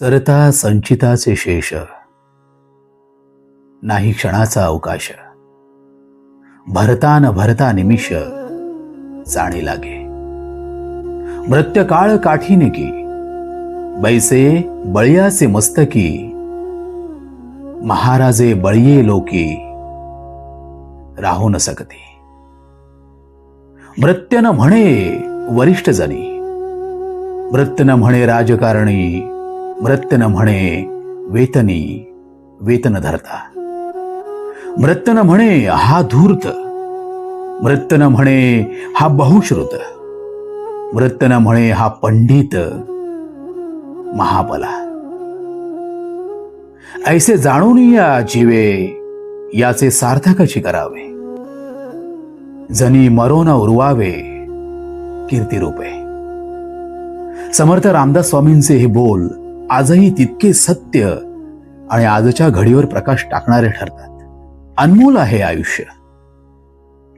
सरता संचिताचे शेष. नाही क्षणाचा अवकाश. भरता न भरता निमिष जाणे लागे. मृत्यकाळ काठीने की. बैसे बळियाचे मस्तकी. महाराजे बळिये लोकी. राहू न सकते. मृत्यन म्हणे वरिष्ठ जनी. मृत्यन म्हणे राजकारणी. मृत्यन म्हणे वेतनी वेतन धरता मृत्यन म्हणे हा धूर्त. मृत्यन म्हणे हा बहुश्रुत. मृत्यन म्हणे हा पंडित. महाबला. ऐसे जाणून या जीवे याचे सार्थकची करावे. जनी मरोन उरवावे कीर्तिरूपे. समर्थ रामदास स्वामींचे हे बोल आजही तितके सत्य आणि आजच्या घडीवर प्रकाश टाकणारे ठरतात. अनमोल आहे आयुष्य.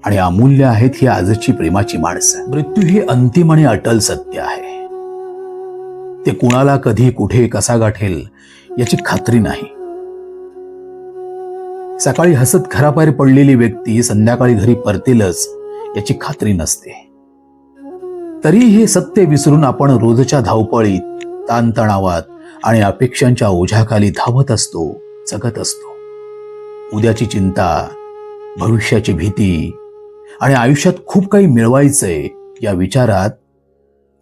आणि अमूल्य आहेत ही आजची प्रेमाची माणसं. मृत्यू हे अंतिम आणि अटल सत्य आहे. ते कुणाला कधी कुठे कसा गाठेल याची खात्री नाही. सकाळी हसत घराबाहेर पडलेली व्यक्ती संध्याकाळी घरी परतेलच याची खात्री नसते. तरी हे सत्य विसरून आपण रोजच्या धावपळीत ताणतणावात आणि अपेक्षांच्या ओझ्याखाली धावत असतो जगत असतो. उद्याची चिंता भविष्याची भीती आणि आयुष्यात खूप काही मिळवायचंय या विचारात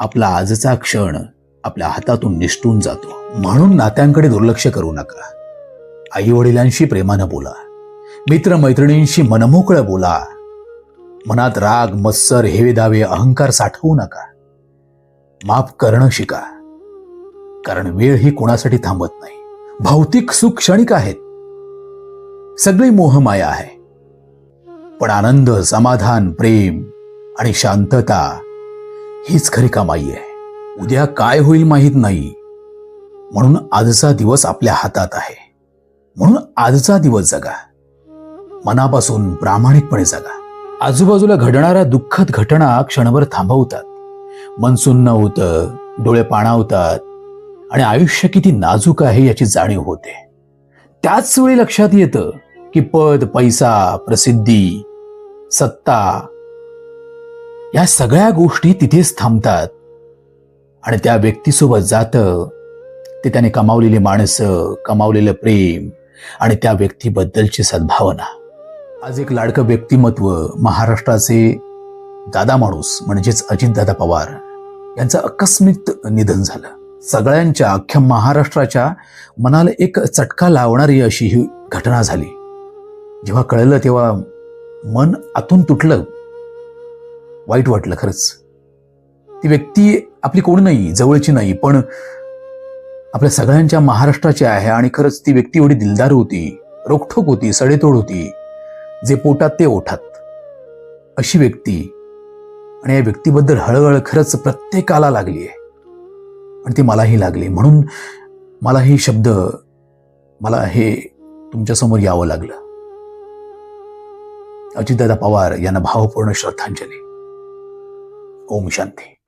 आपला आजचा क्षण आपल्या हातातून निष्ठून जातो. म्हणून नात्यांकडे दुर्लक्ष करू नका. आई वडिलांशी प्रेमानं बोला. मित्र मैत्रिणींशी मनमोकळं बोला. मनात राग मत्सर हेवे दावे अहंकार साठवू नका. माफ करणं शिका. कारण वेळ ही कोणासाठी थांबत नाही. भौतिक सुख क्षणिक आहेत. सगळी मोहमाया आहे. पण आनंद समाधान प्रेम आणि शांतता हीच खरी कमाई आहे. उद्या काय होईल माहीत नाही. म्हणून आजचा दिवस आपल्या हातात आहे. म्हणून आजचा दिवस जगा. मनापासून प्रामाणिकपणे जगा. आजूबाजूला घडणाऱ्या दुःखद घटना क्षणभर थांबवतात. मन सुन्न होतं डोळे पाणावतात आणि आयुष्य किती नाजूक आहे याची जाणीव होते. त्याच वेळी लक्षात येतं की पद पैसा प्रसिद्धी सत्ता या सगळ्या गोष्टी तिथेच थांबतात. आणि त्या व्यक्तीसोबत जातं ते त्याने कमावलेली माणसं कमावलेलं प्रेम आणि त्या व्यक्तीबद्दलची सद्भावना. आज एक लाडकं व्यक्तिमत्व महाराष्ट्राचे दादा माणूस म्हणजेच अजितदादा पवार यांचं अकस्मित निधन झालं. सगळ्यांच्या अख्ख्या महाराष्ट्राच्या मनाला एक चटका लावणारी अशी ही घटना झाली. जेव्हा कळलं तेव्हा मन आतून तुटलं. वाईट वाटलं खरंच. ती व्यक्ती आपली कोण नाही जवळची नाही पण आपल्या सगळ्यांच्या महाराष्ट्राची आहे आणि खरंच ती व्यक्ती एवढी दिलदार होती रोखठोक होती सडेतोड होती जे पोटात ते ओठात. अशी व्यक्ती आणि या व्यक्तीबद्दल हळहळ खरंच प्रत्येकाला लागली आहे. आणि ती मलाही लागली. म्हणून मला हे शब्द मला हे तुमच्यासमोर यावं लागलं. अजितदादा पवार यांना भावपूर्ण श्रद्धांजली. ओम शांती.